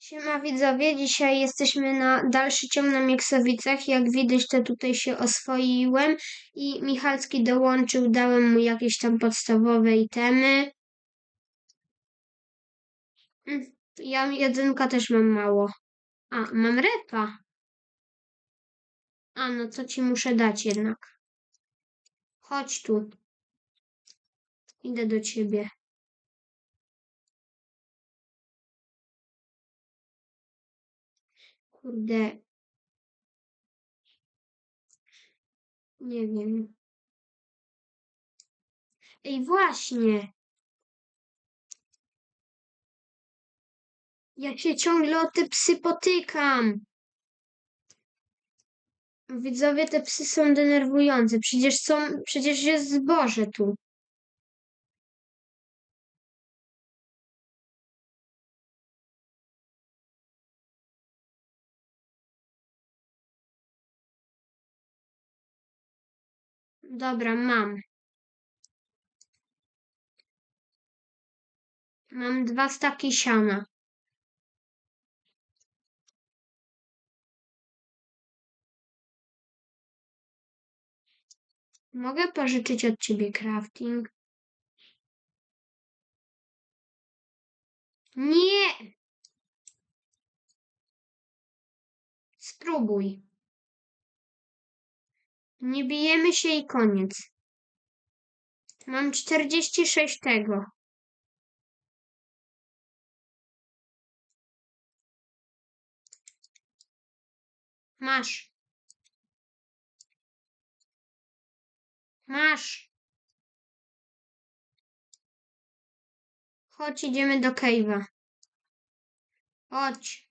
Siema widzowie, dzisiaj jesteśmy na dalszy ciąg na Mieksowicach. Jak widać, to tutaj się oswoiłem i Michalski dołączył, dałem mu jakieś tam podstawowe itemy. Mm, Ja jedynka też mam mało. A, mam repa. A, no co ci muszę dać jednak? Chodź tu. Idę do ciebie. Kurde. Nie wiem. Ej, właśnie. Ja się ciągle o te psy potykam. Widzowie, te psy są denerwujące. Przecież są, przecież jest zboże tu. Dobra, mam. Mam dwa staki siana. Mogę pożyczyć od ciebie crafting? Nie! Spróbuj. Nie bijemy się i koniec. Mam 46 tego. Masz. Masz. Chodź, idziemy do Cave'a. Chodź.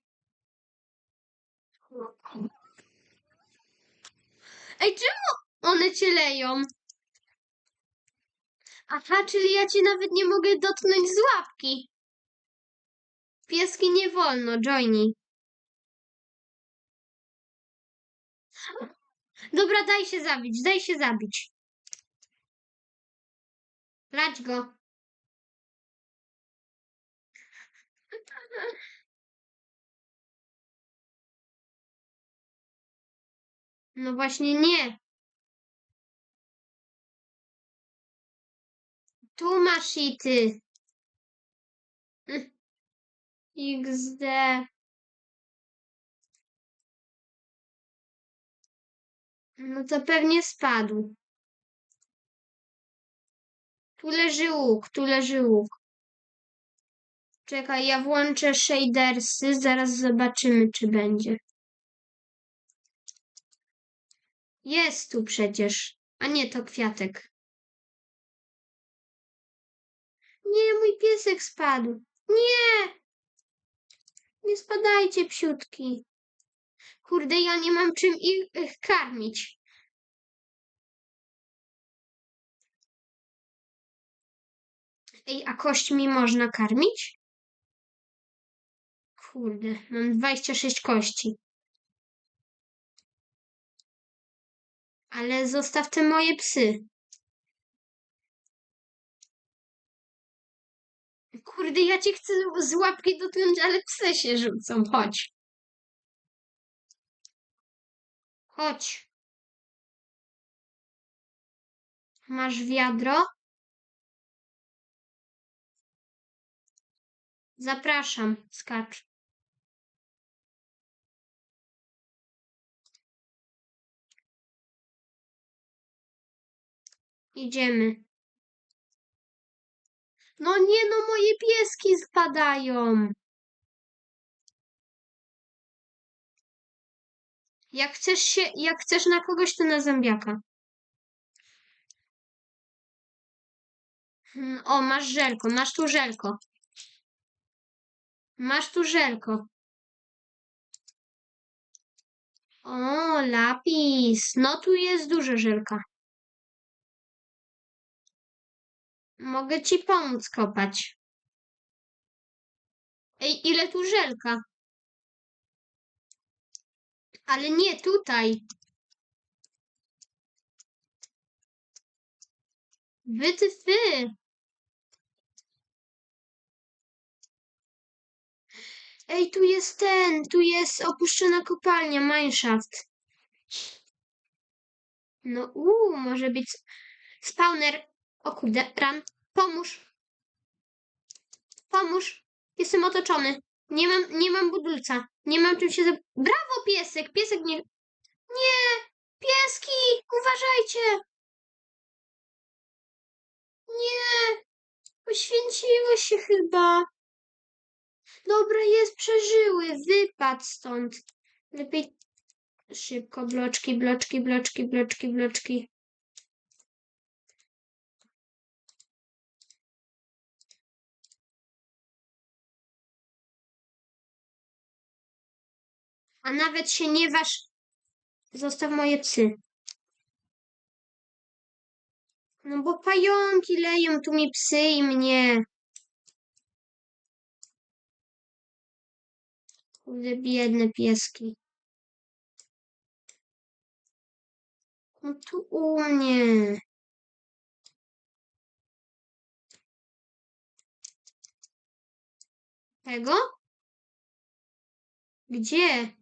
Ej, czemu one cię leją? Aha, czyli ja cię nawet nie mogę dotknąć z łapki. Pieski nie wolno, Johnny. Dobra, daj się zabić, daj się zabić. Lać go. No właśnie nie. Tu masz i ty. XD. No to pewnie spadł. Tu leży łuk, tu leży łuk. Czekaj, ja włączę shadersy, zaraz zobaczymy, czy będzie. Jest tu przecież. A nie, to kwiatek. Nie, mój piesek spadł. Nie! Nie spadajcie, psiutki. Kurde, ja nie mam czym ich, ich karmić. Ej, a kośćmi można karmić? Kurde, mam 26 kości. Ale zostaw te moje psy. Kurde, ja cię chcę z łapki dotknąć, ale psy się rzucą. Chodź. Chodź. Masz wiadro? Zapraszam, skacz. Idziemy. No nie, no moje pieski spadają. Jak chcesz się, jak chcesz na kogoś, to na zębiaka. Hmm, O, masz żelko, masz tu żelko. Masz tu żelko. O, lapis. No tu jest dużo żelka. Mogę ci pomóc kopać. Ej, ile tu żelka? Ale nie tutaj. Wy ty. Ej, tu jest ten, tu jest opuszczona kopalnia, mineshaft. No uuu, może być spawner. O kurde, ran, pomóż. Pomóż. Jestem otoczony. Nie mam, nie mam budulca. Nie mam czym się... Brawo, piesek! Piesek nie... Nie! Pieski! Uważajcie! Nie! Poświęciły się chyba. Dobra, jest, przeżyły. Wypadł stąd. Lepiej szybko. Bloczki, bloczki, bloczki, bloczki, bloczki. A nawet się nie waż. Zostaw moje psy. No bo pająki leją tu mi psy i mnie. Kurde, biedne pieski. No tu u mnie. Tego? Gdzie?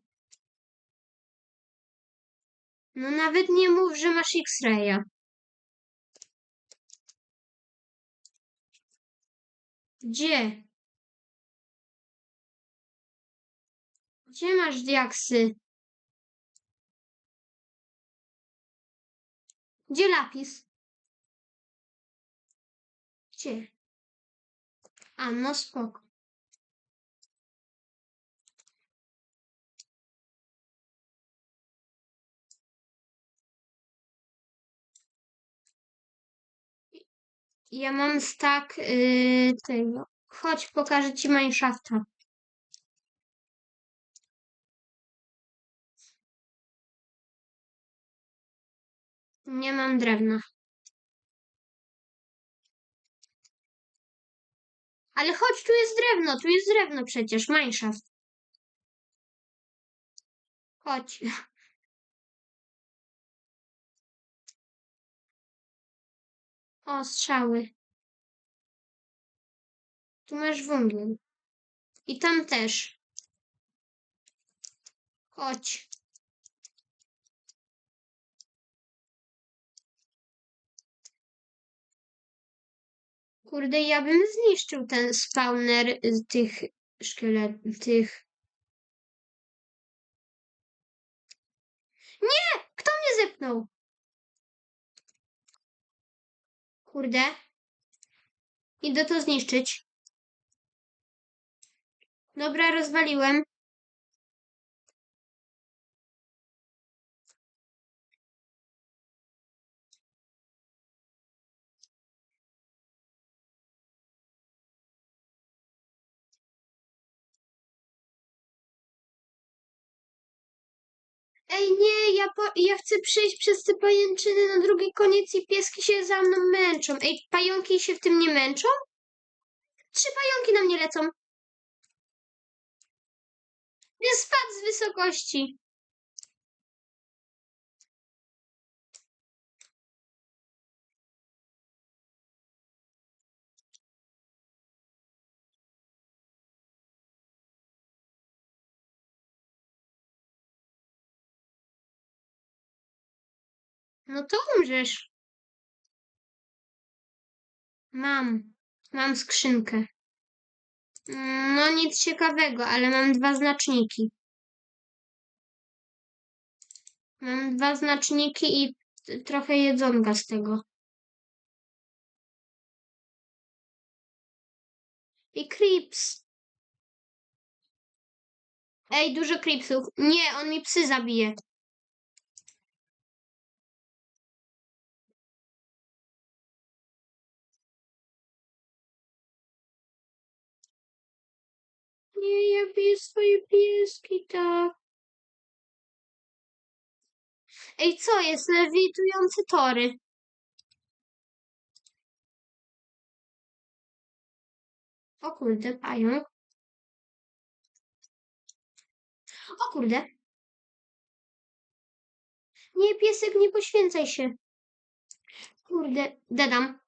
No nawet nie mów, że masz X-raya. Gdzie? Gdzie masz diaksy? Gdzie lapis? Gdzie? A, no spoko. Ja mam stack yy, tego. Chodź, pokażę ci Mineshafta. Nie mam drewna. Ale chodź, tu jest drewno, tu jest drewno przecież, Mineshaft. Chodź. O, strzały. Tu masz węgiel. I tam też. Chodź. Kurde, ja bym zniszczył ten spawner tych szkielet, tych... Nie! Kto mnie zepnął? Kurde. Idę to zniszczyć. Dobra, rozwaliłem. Ej, nie, ja, po, ja chcę przejść przez te pajęczyny na drugi koniec i pieski się za mną męczą. Ej, pająki się w tym nie męczą? Trzy pająki na mnie lecą. Nie spadł z wysokości. No to umrzesz. Mam. Mam skrzynkę. No nic ciekawego, ale mam dwa znaczniki. Mam dwa znaczniki i trochę jedzonka z tego. I creeps. Ej, dużo creepsów. Nie, on mi psy zabije. Nie, ja biję swoje pieski, tak. Ej, co jest? Lewitujące tory. O kurde, pająk. O kurde. Nie, piesek, nie poświęcaj się. Kurde, dedam.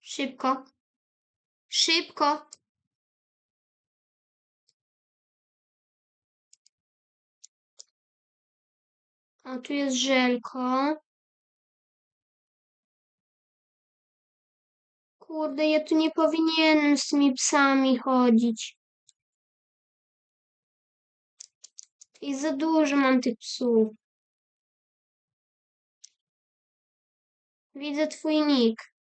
Szybko. Szybko. O, tu jest żelko. Kurde, ja tu nie powinienem z tymi psami chodzić. I za dużo mam tych psów. Widzę twój nick.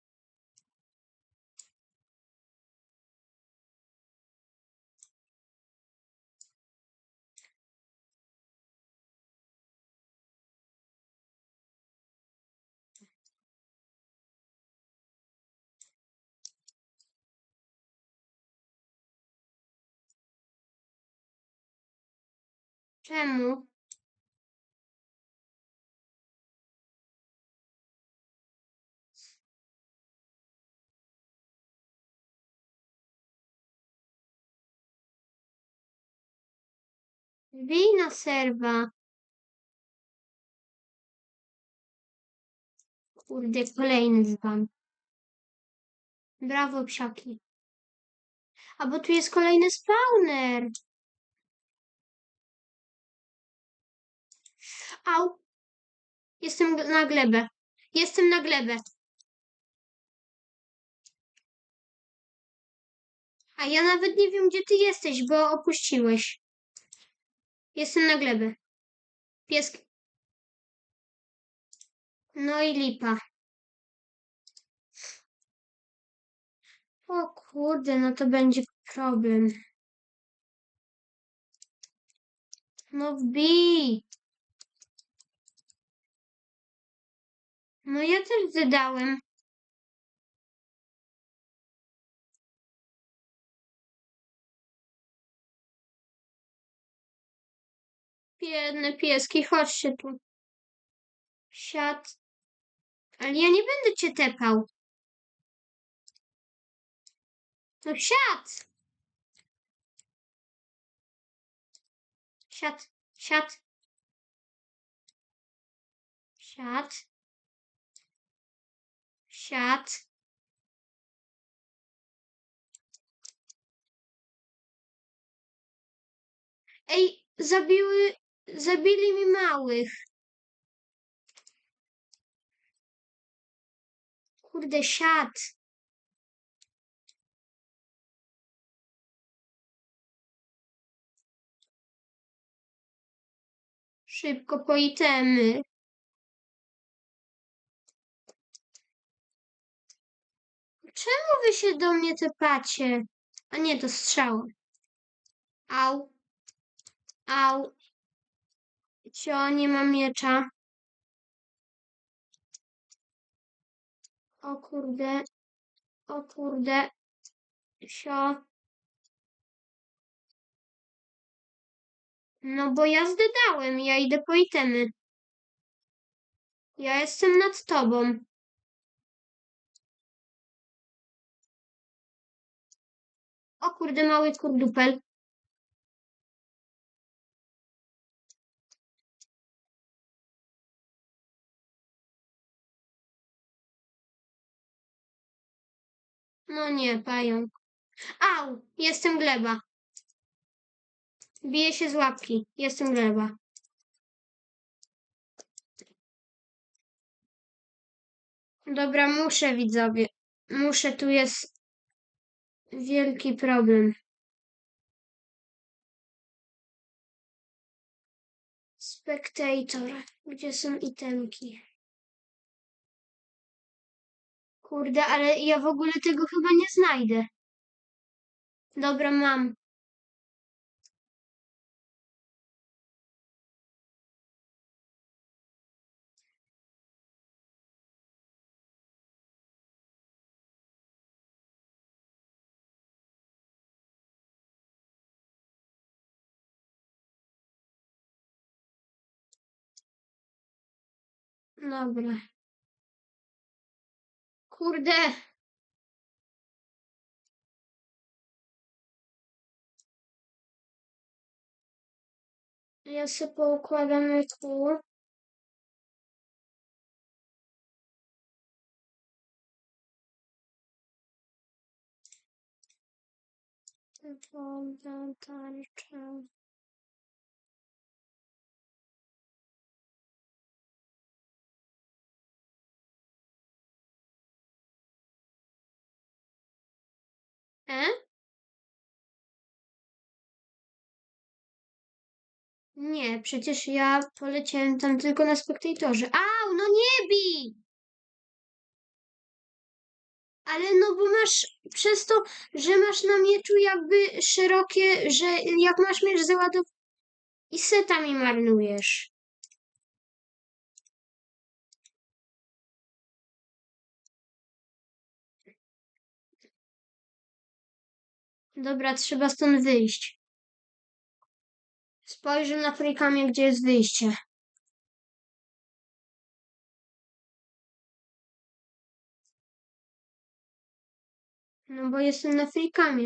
Czemu? Wbij na serwa. Kurde, kolejny dzban. Brawo, psiaki. A bo tu jest kolejny spawner. Au. Jestem na glebę. Jestem na glebę. A ja nawet nie wiem, gdzie ty jesteś, bo opuściłeś. Jestem na glebę. Piesk. No i lipa. O kurde, no to będzie problem. No wbij. No ja też wydałem. Biedne pieski, chodźcie tu. Siad. Ale ja nie będę cię tepał. No siad. Siad, siad. Siad. Siad. Ej, zabiły, zabili mi małych. Kurde, siad. Szybko po itemy. Czemu wy się do mnie tepacie? A nie, to strzała. Au. Au. Cio, nie mam miecza. O kurde. O kurde. Sio. No bo ja zdedałem, ja idę po itemy. Ja jestem nad tobą. O kurde, mały kurdupel. No nie, pająk. Au, jestem gleba. Biję się z łapki. Jestem gleba. Dobra, muszę widzowie. Muszę, tu jest wielki problem. Spectator. Gdzie są itemki? Kurde, ale ja w ogóle tego chyba nie znajdę. Dobra, mam. Dobra. Kurde. Ja sobie poukładam tu. Woda, tarcza. E? Nie, przecież ja poleciałem tam tylko na spektatorze. Au, no nie bij! Ale no bo masz przez to, że masz na mieczu jakby szerokie, że jak masz miecz załadowany i setami marnujesz. Dobra, trzeba stąd wyjść. Spojrzę na frikamie, gdzie jest wyjście. No bo jestem na frikamie.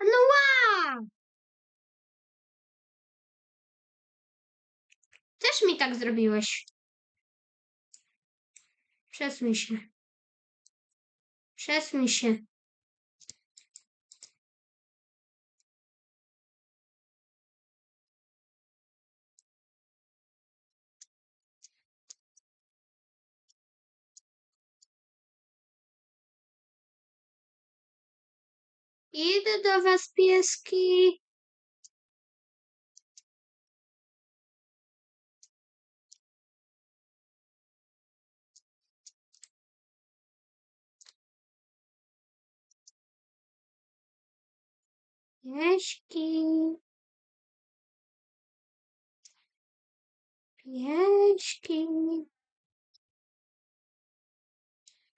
No ła! Też mi tak zrobiłeś. Przesuń się. Przesuń się. Idę do was, pieski. Pieski. Pieski.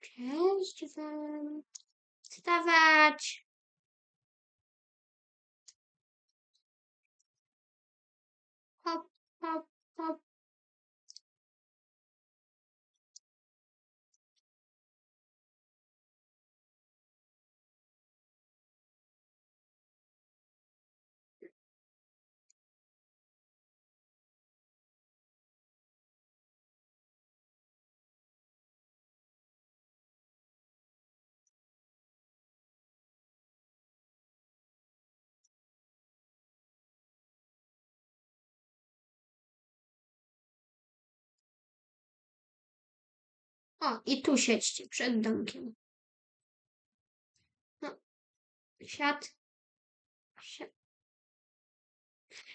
Cześć wam. Wstawać. O, i tu siedźcie przed domkiem. No, siad. siad.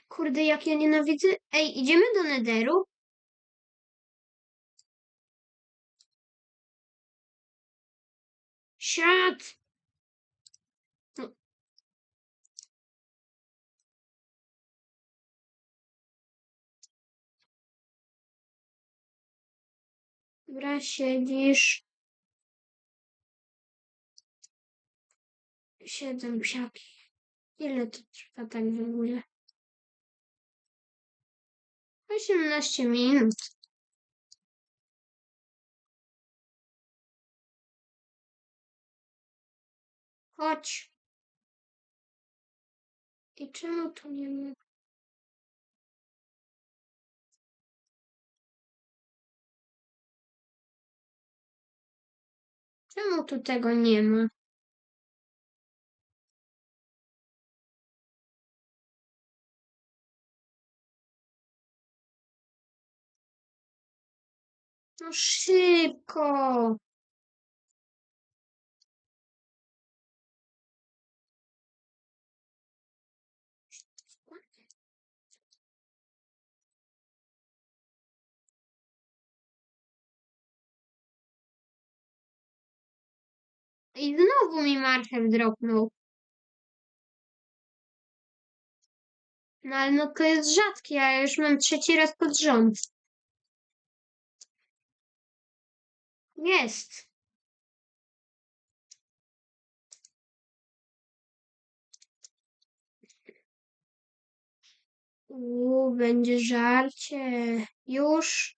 Kurde, jak ja nienawidzę. Ej, idziemy do Nederu? Siad! Dobra, siedzisz. Siedzą psiaki. Ile to trwa tak w ogóle? 18 minut. Chodź. I czemu tu nie ma? Czemu tu tego nie ma? No szybko. I znowu mi marchew dropnął. No ale no to jest rzadkie, ja już mam trzeci raz pod rząd. Jest. Uuu, będzie żarcie. Już.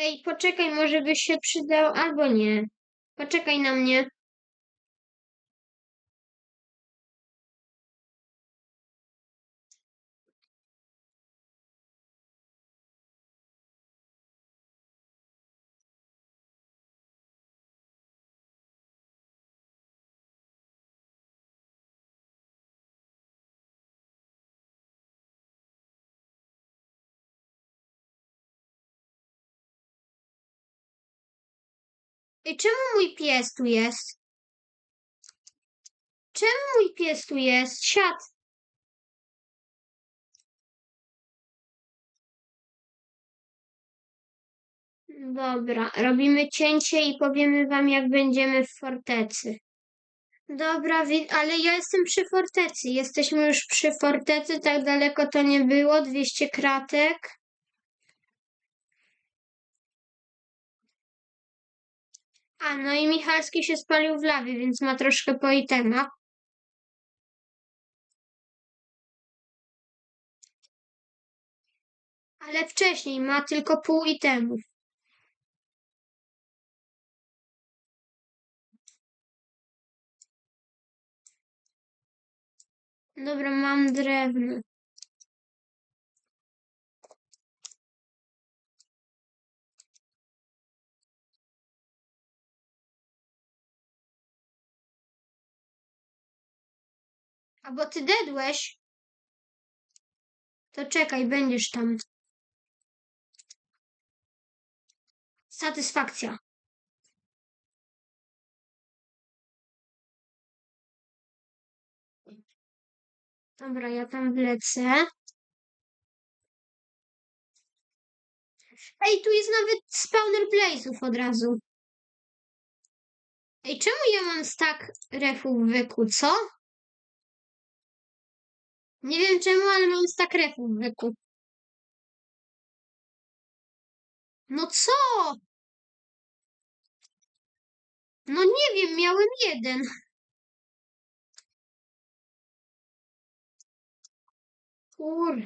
Ej, poczekaj, może byś się przydał, albo nie. Poczekaj na mnie. Ej, czemu mój pies tu jest? Czemu mój pies tu jest? Siad. Dobra, robimy cięcie i powiemy wam, jak będziemy w fortecy. Dobra, ale ja jestem przy fortecy. Jesteśmy już przy fortecy, tak daleko to nie było. 200 kratek. A, no i Michalski się spalił w lawie, więc ma troszkę po itemach. Ale wcześniej ma tylko pół itemów. Dobra, mam drewno. A bo ty dedłeś? To czekaj, będziesz tam. Satysfakcja. Dobra, ja tam wlecę. Ej, tu jest nawet spawner blazów od razu. Ej, czemu ja mam stack refów wyku, co? Nie wiem czemu, ale mam stack refów w wyku. No co? No nie wiem, miałem jeden. Kur.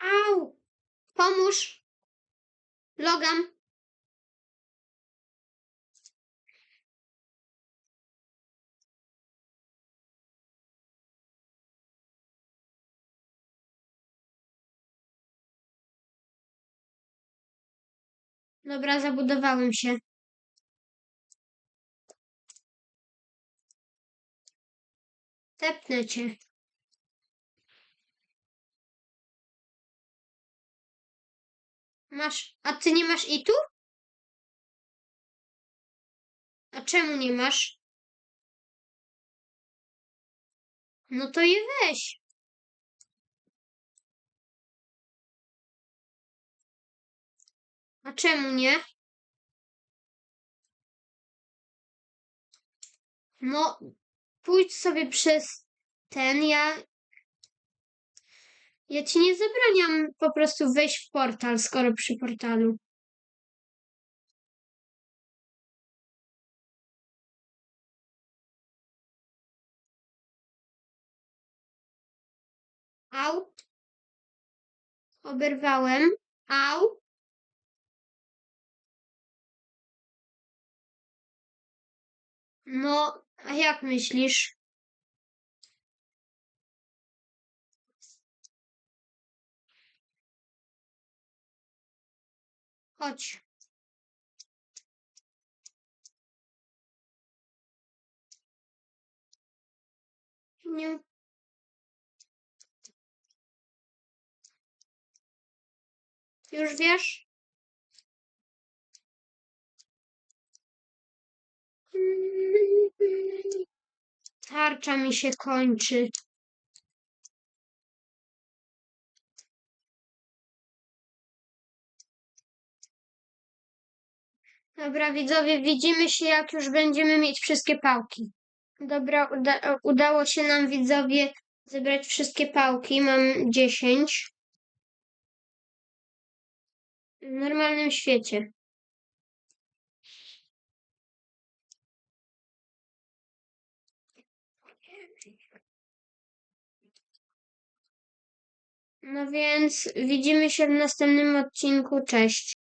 Au! Pomóż. Logam. Dobra, zabudowałem się. Tepnę cię. Masz. A ty nie masz itu? A czemu nie masz? No to je weź. A czemu nie? No, pójdź sobie przez ten, ja... Ja ci nie zabraniam po prostu wejść w portal, skoro przy portalu. Au. Oberwałem. Au. No, a jak myślisz? Chodź. Nie. Już wiesz? Tarcza mi się kończy. Dobra, widzowie, widzimy się, jak już będziemy mieć wszystkie pałki. Dobra, uda udało się nam, widzowie, zebrać wszystkie pałki. Mam 10. W normalnym świecie. No więc widzimy się w następnym odcinku. Cześć.